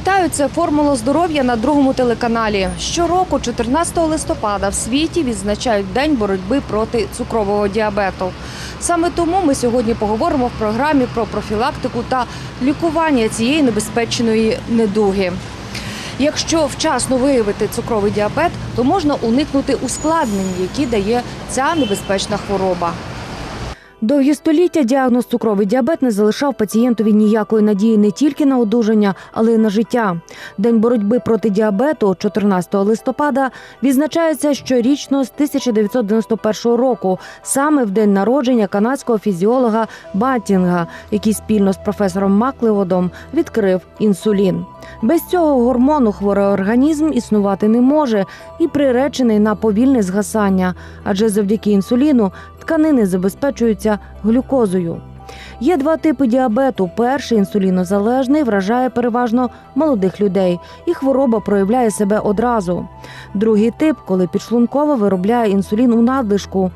Вітаю, це формула здоров'я на другому телеканалі. Щороку, 14 листопада, в світі відзначають День боротьби проти цукрового діабету. Саме тому ми сьогодні поговоримо в програмі про профілактику та лікування цієї небезпечної недуги. Якщо вчасно виявити цукровий діабет, то можна уникнути ускладнень, які дає ця небезпечна хвороба. Довгі століття діагноз цукровий діабет не залишав пацієнтові ніякої надії не тільки на одужання, але й на життя. День боротьби проти діабету 14 листопада відзначається щорічно з 1991 року, саме в день народження канадського фізіолога Баттінга, який спільно з професором Маклеодом відкрив інсулін. Без цього гормону хворий організм існувати не може і приречений на повільне згасання, адже завдяки інсуліну тканини забезпечуються глюкозою. Є два типи діабету. Перший інсулінозалежний вражає переважно молодих людей, і хвороба проявляє себе одразу. Другий тип, коли підшлунково виробляє інсулін у надлишку.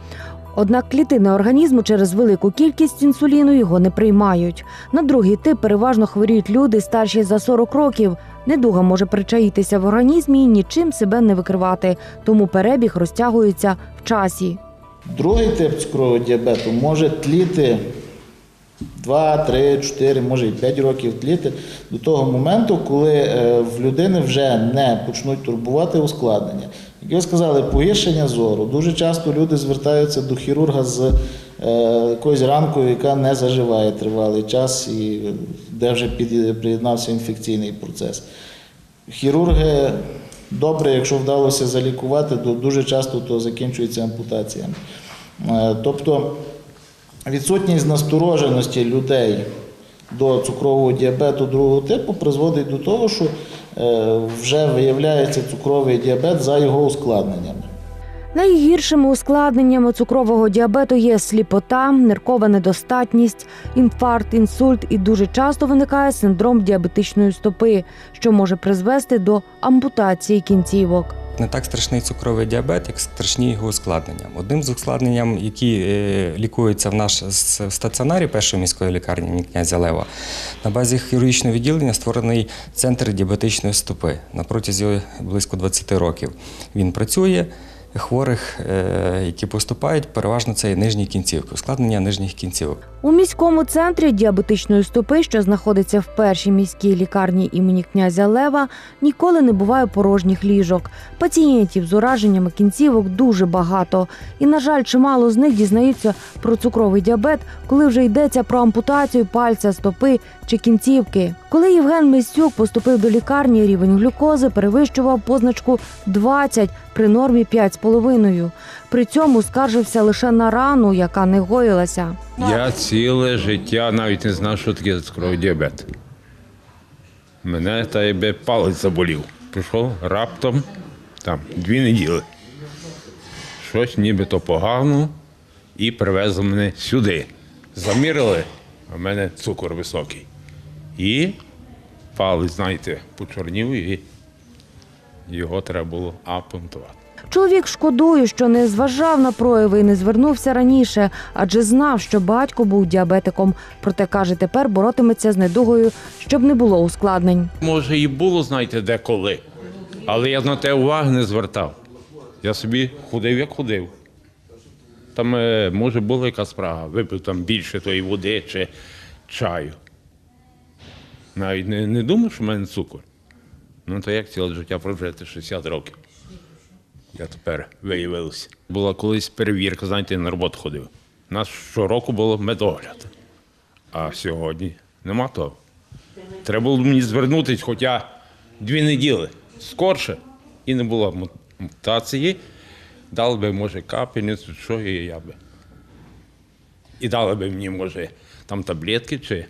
Однак клітини організму через велику кількість інсуліну його не приймають. На другий тип переважно хворіють люди старші за 40 років. Недуга може причаїтися в організмі і нічим себе не викривати, тому перебіг розтягується в часі. Другий тип цукрового діабету може тліти 2, 3, 4, може і 5 років тліти до того моменту, коли е, в людини вже не почнуть турбувати ускладнення. Як ви сказали, погіршення зору. Дуже часто люди звертаються до хірурга з е, якоюсь ранкою, яка не заживає тривалий час, і е, де вже приєднався інфекційний процес. Хірурги добре, якщо вдалося залікувати, то дуже часто то закінчується ампутаціями. Е, Тобто відсутність настороженості людей до цукрового діабету другого типу призводить до того, що е, вже виявляється цукровий діабет за його ускладненнями. Найгіршими ускладненнями цукрового діабету є сліпота, ниркова недостатність, інфаркт, інсульт і дуже часто виникає синдром діабетичної стопи, що може призвести до ампутації кінцівок. Не так страшний цукровий діабет, як страшні його ускладнення. Одним з ускладнень, які е, лікуються в наш стаціонарі першої міської лікарні князя Лева, на базі хірургічного відділення створений центр діабетичної стопи на протязі близько 20 років. Він працює. Хворих, е, які поступають, переважно це є нижні кінцівки, ускладнення нижніх кінцівок. У міському центрі діабетичної стопи, що знаходиться в першій міській лікарні імені князя Лева, ніколи не буває порожніх ліжок. Пацієнтів з ураженнями кінцівок дуже багато. І, на жаль, чимало з них дізнаються про цукровий діабет, коли вже йдеться про ампутацію пальця, стопи чи кінцівки. Коли Євген Мисюк поступив до лікарні, рівень глюкози перевищував позначку 20 при нормі 5,5. При цьому скаржився лише на рану, яка не гоїлася. Я ціле життя навіть не знав, що таке цукровий діабет. Мене та якби палець заболів. Прийшов раптом там дві неділи. Щось нібито погано і привезли мене сюди. Замірили, а в мене цукор високий. І палець, знаєте, почорнів і його треба було апонтувати. Чоловік шкодує, що не зважав на прояви і не звернувся раніше, адже знав, що батько був діабетиком. Проте каже, тепер боротиметься з недугою, щоб не було ускладнень. Може, і було, знаєте, де коли. Але я на те уваги не звертав. Я собі ходив, як ходив. Там, е, може, була якась спрага, випив там більше тої води чи чаю. Навіть не, не думав, що в мене цукор. Ну, то як ціле життя прожити 60 років. Я тепер виявився. Була колись перевірка, знаєте, на роботу ходив. У нас щороку було медогляд. А сьогодні нема того. Треба було мені звернутися хоча дві неділи скорше, і не було мутації. Дали би, може, капельницю, що і я би. І дали би мені, може, там таблетки чи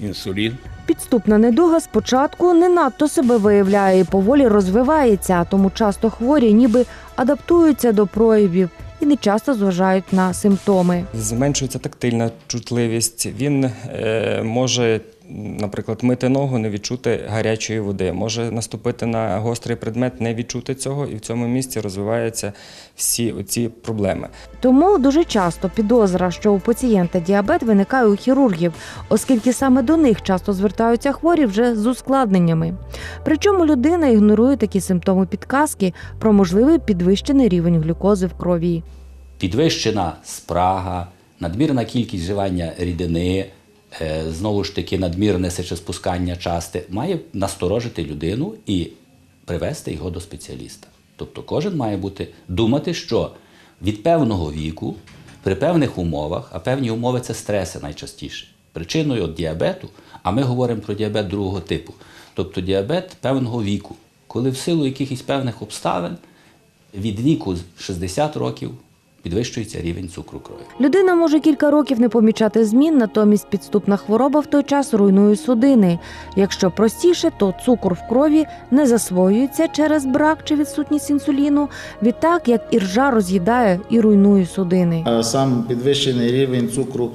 інсулін. Підступна недуга спочатку не надто себе виявляє і поволі розвивається, тому часто хворі ніби адаптуються до проявів і не часто зважають на симптоми. Зменшується тактильна чутливість. Він е, може наприклад, мити ногу, не відчути гарячої води. Може наступити на гострий предмет, не відчути цього, і в цьому місці розвиваються всі оці проблеми. Тому дуже часто підозра, що у пацієнта діабет виникає у хірургів, оскільки саме до них часто звертаються хворі вже з ускладненнями. Причому людина ігнорує такі симптоми підказки про можливий підвищений рівень глюкози в крові. підвищена спрага, надмірна кількість вживання рідини, знову ж таки надмірне сечеспускання часте, має насторожити людину і привести його до спеціаліста. Тобто кожен має бути думати, що від певного віку, при певних умовах, а певні умови це стреси найчастіше. Причиною от діабету, а ми говоримо про діабет другого типу, тобто діабет певного віку, коли в силу якихось певних обставин від віку 60 років підвищується рівень цукру крові. Людина може кілька років не помічати змін, натомість підступна хвороба в той час руйнує судини. Якщо простіше, то цукор в крові не засвоюється через брак чи відсутність інсуліну, відтак як іржа роз'їдає і руйнує судини. Сам підвищений рівень цукру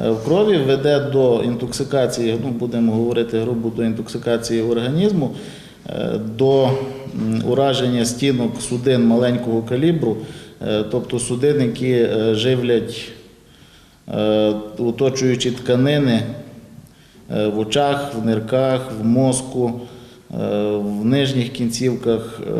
е, в крові веде до інтоксикації, ну будемо говорити грубо до інтоксикації організму, е, до ураження стінок судин маленького калібру, е, тобто судин, які е, живлять е, оточуючі тканини е, в очах, в нирках, в мозку, е, в нижніх кінцівках. е,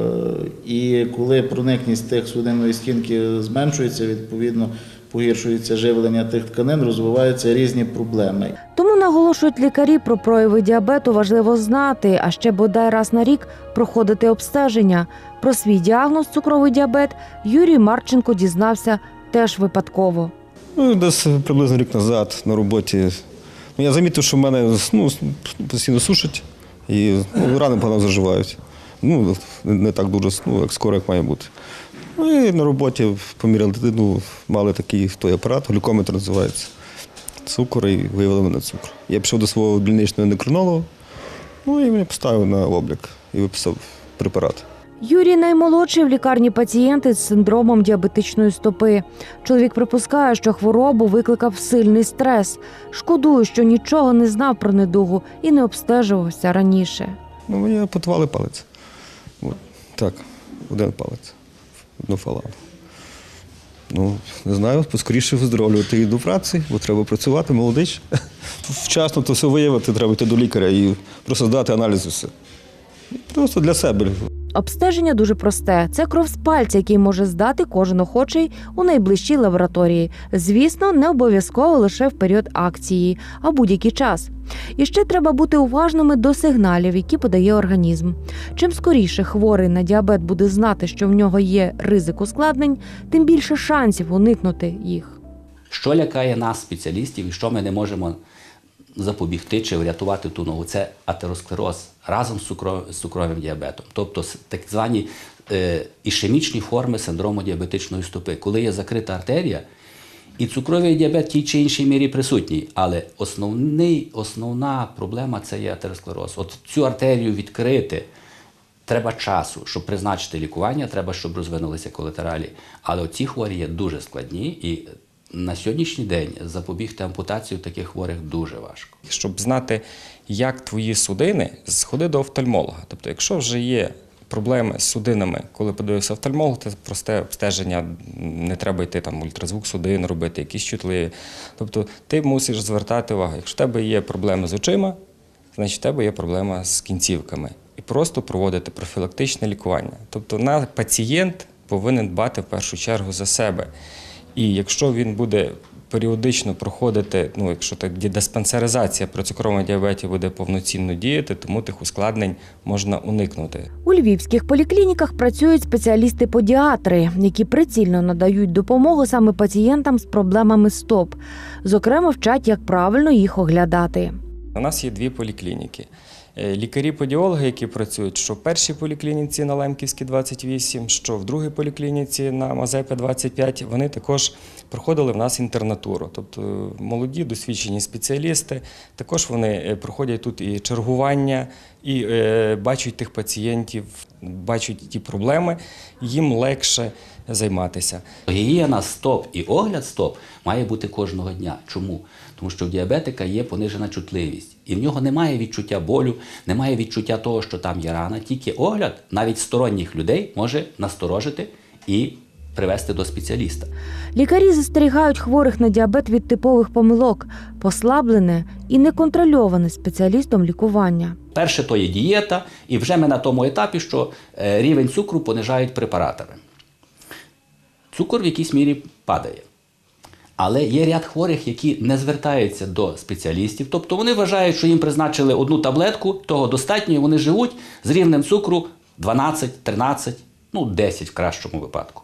І коли проникність тих судинної стінки зменшується, відповідно погіршується живлення тих тканин, розвиваються різні проблеми. Тому наголошують лікарі про прояви діабету важливо знати, а ще бодай раз на рік проходити обстеження. Про свій діагноз цукровий діабет Юрій Марченко дізнався теж випадково. Ну, десь приблизно рік назад на роботі. Ну, я замітив, що в мене ну, постійно сушить і ну, рани погано заживають. Ну, не так дуже ну, як скоро, як має бути. Ну і на роботі поміряли, ну, мали такий той апарат, глюкометр називається. Цукор і виявили мене цукор. Я пішов до свого дільничного ендокринолога, ну і мені поставив на облік і виписав препарат. Юрій наймолодший в лікарні пацієнт із синдромом діабетичної стопи. Чоловік припускає, що хворобу викликав сильний стрес. Шкодує, що нічого не знав про недугу і не обстежувався раніше. Ну, мені ампутували палець. От, так, один палець. Одну фалангу. Ну, не знаю, поскоріше виздоровлювати і до праці, бо треба працювати, молодич. Вчасно то все виявити, треба йти до лікаря і просто здати аналізи все. Просто для себе. Обстеження дуже просте. Це кров з пальця, який може здати кожен охочий у найближчій лабораторії. Звісно, не обов'язково лише в період акції, а будь-який час. І ще треба бути уважними до сигналів, які подає організм. Чим скоріше хворий на діабет буде знати, що в нього є ризик ускладнень, тим більше шансів уникнути їх. Що лякає нас, спеціалістів, і що ми не можемо запобігти чи врятувати ту ногу? Це атеросклероз разом з, цукро- з цукровим діабетом, тобто так звані е, ішемічні форми синдрому діабетичної стопи, коли є закрита артерія. І цукровий діабет в тій чи іншій мірі присутній, але основний, основна проблема це є атеросклероз. От цю артерію відкрити треба часу, щоб призначити лікування, треба, щоб розвинулися колатералі. Але ці хворі є дуже складні, і на сьогоднішній день запобігти ампутацію таких хворих дуже важко. Щоб знати, як твої судини, сходи до офтальмолога. Тобто, якщо вже є проблеми з судинами, коли подивився офтальмолог, це просте обстеження, не треба йти там ультразвук судин робити, якісь чутливі. Тобто ти мусиш звертати увагу. Якщо в тебе є проблеми з очима, значить в тебе є проблема з кінцівками. І просто проводити профілактичне лікування. Тобто на пацієнт повинен дбати в першу чергу за себе. І якщо він буде періодично проходити, ну якщо так диспансеризація при цукровому діабеті буде повноцінно діяти, тому тих ускладнень можна уникнути. У львівських поліклініках працюють спеціалісти-подіатри, які прицільно надають допомогу саме пацієнтам з проблемами стоп. Зокрема, вчать, як правильно їх оглядати. У нас є дві поліклініки. Е, Лікарі-подіологи, які працюють що в першій поліклініці на Лемківській 28, що в другій поліклініці на Мазепи 25, вони також проходили в нас інтернатуру. Тобто молоді, досвідчені спеціалісти, також вони е, проходять тут і чергування, і е, бачать тих пацієнтів, бачать ті проблеми, їм легше займатися. Гігієна стоп і огляд стоп має бути кожного дня. Чому? Тому що в діабетика є понижена чутливість, і в нього немає відчуття болю, немає відчуття того, що там є рана. Тільки огляд навіть сторонніх людей може насторожити і привести до спеціаліста. Лікарі застерігають хворих на діабет від типових помилок, послаблене і неконтрольоване спеціалістом лікування. Перше то є дієта, і вже ми на тому етапі, що е, рівень цукру понижають препаратами. Цукор в якійсь мірі падає. Але є ряд хворих, які не звертаються до спеціалістів, тобто вони вважають, що їм призначили одну таблетку, того достатньо, і вони живуть з рівнем цукру 12, 13, ну 10 в кращому випадку.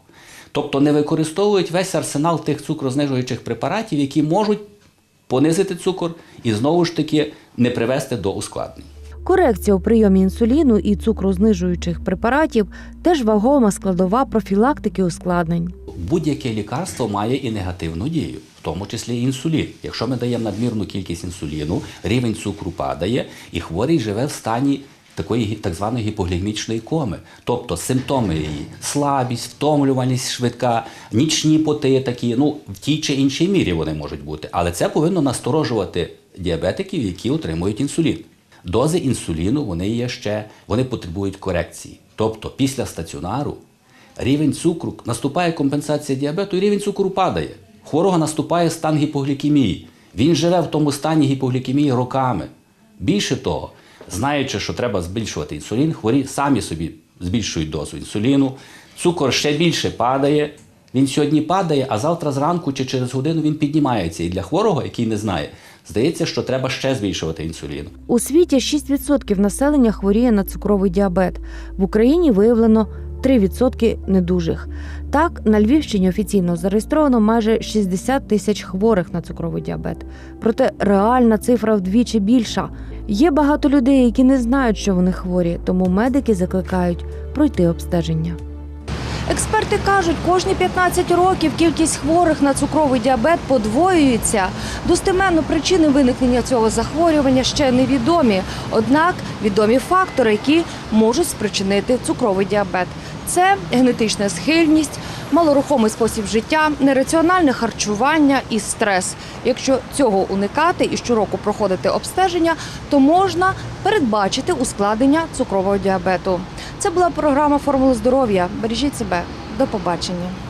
Тобто не використовують весь арсенал тих цукрознижуючих препаратів, які можуть понизити цукор і знову ж таки не привести до ускладнень. Корекція у прийомі інсуліну і цукрознижуючих препаратів теж вагома складова профілактики ускладнень. Будь-яке лікарство має і негативну дію, в тому числі інсулін. Якщо ми даємо надмірну кількість інсуліну, рівень цукру падає, і хворий живе в стані такої так званої гіпоглікемічної коми. Тобто симптоми її слабість, втомлюваність швидка, нічні поти такі, ну в тій чи іншій мірі вони можуть бути. Але це повинно насторожувати діабетиків, які отримують інсулін. Дози інсуліну вони є ще, вони потребують корекції. Тобто після стаціонару рівень цукру, наступає компенсація діабету, і рівень цукру падає. Хворого наступає стан гіпоглікемії. Він живе в тому стані гіпоглікемії роками. Більше того, знаючи, що треба збільшувати інсулін, хворі самі собі збільшують дозу інсуліну, цукор ще більше падає. Він сьогодні падає, а завтра зранку чи через годину він піднімається. І для хворого, який не знає, здається, що треба ще збільшувати інсулін. У світі 6% населення хворіє на цукровий діабет. В Україні виявлено 3% недужих. Так, на Львівщині офіційно зареєстровано майже 60 тисяч хворих на цукровий діабет. Проте реальна цифра вдвічі більша. Є багато людей, які не знають, що вони хворі, тому медики закликають пройти обстеження. Експерти кажуть, кожні 15 років кількість хворих на цукровий діабет подвоюється. Достеменно причини виникнення цього захворювання ще невідомі. Однак відомі фактори, які можуть спричинити цукровий діабет. Це генетична схильність, малорухомий спосіб життя, нераціональне харчування і стрес. Якщо цього уникати і щороку проходити обстеження, то можна передбачити ускладнення цукрового діабету. Це була програма Формула здоров'я. Бережіть себе. До побачення.